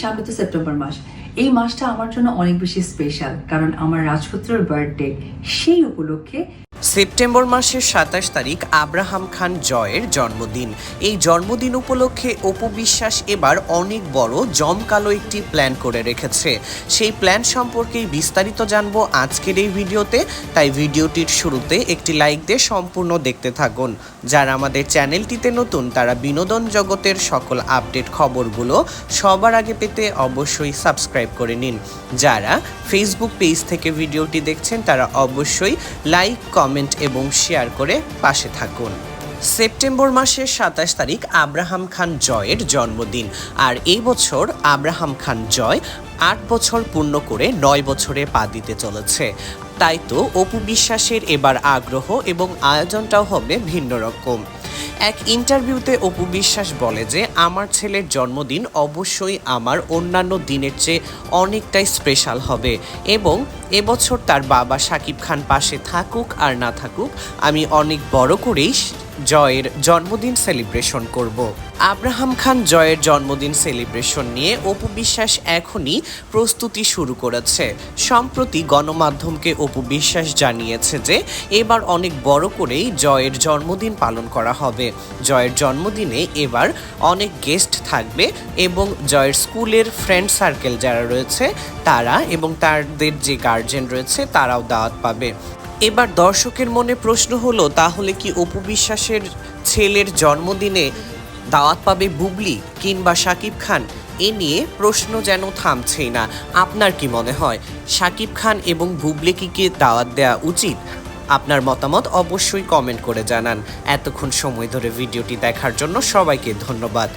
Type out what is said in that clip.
সামনে তো সেপ্টেম্বর মাস। এই মাসটা আমার জন্য অনেক বেশি স্পেশাল কারণ আমার রাজপুত্রের বার্থডে সেই উপলক্ষে সেপ্টেম্বর মাসের সাতাশ তারিখ আব্রাহাম খান জয়ের জন্মদিন। এই জন্মদিন উপলক্ষে অপু বিশ্বাস এবার অনেক বড় জমকালো একটি প্ল্যান করে রেখেছে। সেই প্ল্যান সম্পর্কেই বিস্তারিত জানব আজকের এই ভিডিওতে, তাই ভিডিওটির শুরুতে একটি লাইক দিয়ে সম্পূর্ণ দেখতে থাকুন। যারা আমাদের চ্যানেলটিতে নতুন, তারা বিনোদন জগতের সকল আপডেট খবরগুলো সবার আগে পেতে অবশ্যই সাবস্ক্রাইব করে নিন। যারা ফেসবুক পেজ থেকে ভিডিওটি দেখছেন, তারা অবশ্যই লাইক কমেন্ট এবং শেয়ার করে পাশে থাকুন। সেপ্টেম্বর মাসের সাতাশ তারিখ আব্রাহাম খান জয়ের জন্মদিন। আর এই বছর আব্রাহাম খান জয় আট বছর পূর্ণ করে নয় বছরে পা দিতে চলেছে। তাই তো অপু বিশ্বাসের এবার আগ্রহ এবং আয়োজনটাও হবে ভিন্ন রকম। এক ইন্টারভিউতে অপু বিশ্বাস বলে যে, আমার ছেলের জন্মদিন অবশ্যই আমার অন্যান্য দিনের চেয়ে অনেকটাই স্পেশাল হবে এবং এবছর তার বাবা সাকিব খান পাশে থাকুক আর না থাকুক, আমি অনেক বড় করেই জয়ের জন্মদিন সেলিব্রেশন করব। আব্রাহাম খান জয়ের জন্মদিন সেলিব্রেশন নিয়ে অপু বিশ্বাস এখনই প্রস্তুতি শুরু করেছে। সম্প্রতি গণমাধ্যমকে অপু বিশ্বাস জানিয়েছে যে, এবার অনেক বড় করেই জয়ের জন্মদিন পালন করা হবে। জয়ের জন্মদিনে এবার অনেক গেস্ট থাকবে এবং জয়ের স্কুলের ফ্রেন্ড সার্কেল যারা রয়েছে তারা এবং তাদের যে গার্জেন রয়েছে তারাও দাওয়াত পাবে। এবার দর্শকের মনে প্রশ্ন হলো, তাহলে কি অপু বিশ্বাসের ছেলের জন্মদিনে দাওয়াত পাবে বুবলি কিংবা শাকিব খান? এ নিয়ে প্রশ্ন যেন থামছেই না। আপনার কি মনে হয়, শাকিব খান এবং বুবলিকে কি দাওয়াত দেওয়া উচিত? আপনার মতামত অবশ্যই কমেন্ট করে জানান। এতক্ষণ সময় ধরে ভিডিওটি দেখার জন্য সবাইকে ধন্যবাদ।